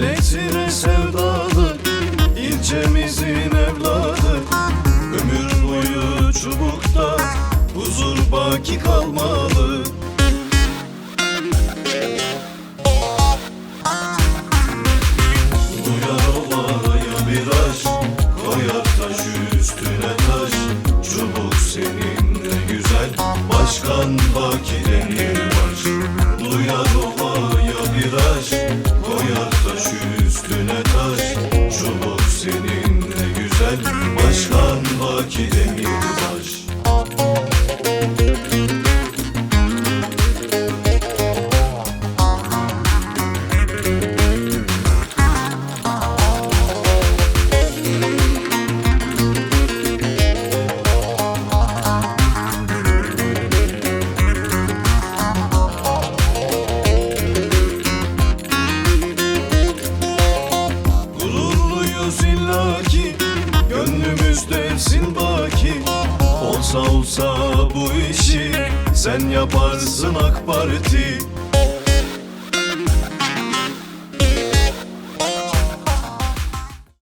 Milletine sevdalı ilçemizin evladı. Ömür boyu çubukta huzur baki kalmalı. Duyar ovaya viraj Koyar taş üstüne taş. Çubuk seninle güzel Başkan Baki Demirbaş Duyar ovaya viraj Koyar taş üstüne taş Çubuk seninle güzel. Başkan Baki Demirbaş Gururluyuz illaki Gönlümüzdesin baki. Olsa olsa bu işi Sen yaparsın AK Parti